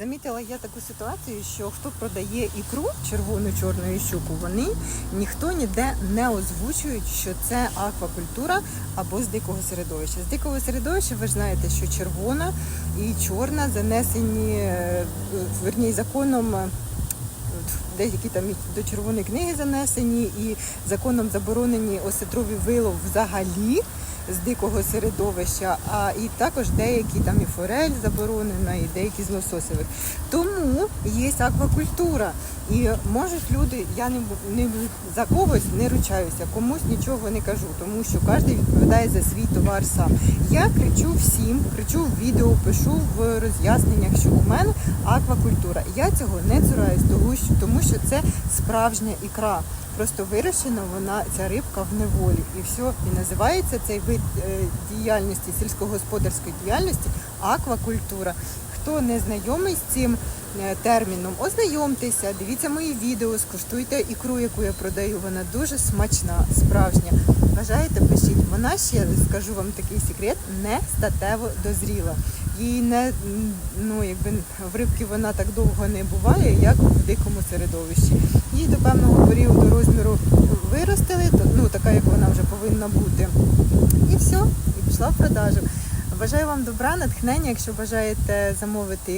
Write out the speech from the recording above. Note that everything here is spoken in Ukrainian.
Замітила я таку ситуацію, що хто продає ікру червону, чорну і щуку, вони ніхто ніде не озвучують, що це аквакультура або з дикого середовища. З дикого середовища ви ж знаєте, що червона і чорна занесені е, верні законом. е, Деякі там до червоної книги занесені, і законом заборонені осетрові вилов взагалі з дикого середовища, а і також деякі там і форель заборонена, і деякі з лососевих. Тому є аквакультура. І можуть люди, я не, не за когось не ручаюся, комусь нічого не кажу, тому що кожен відповідає за свій товар сам. Я кричу всім, кричу в відео, пишу в роз'ясненнях, що у мене аквакультура. Я цього не цураюсь, тому що, це справжня ікра. Просто вирощена вона, ця рибка в неволі. І все, і називається цей вид е, діяльності, сільськогосподарської діяльності аквакультура. Хто не знайомий з цим терміном, ознайомтеся, дивіться мої відео, скуштуйте ікру, яку я продаю. Вона дуже смачна, справжня. Бажаєте, пишіть. Вона ще скажу вам такий секрет, не статево дозріла. Їй не ну якби в рибки вона так довго не буває, як в дикому середовищі. Її до певного періоду розміру виростили, ну така як вона вже повинна бути. І все, і пішла в продажу. Бажаю вам добра, натхнення. Якщо бажаєте замовити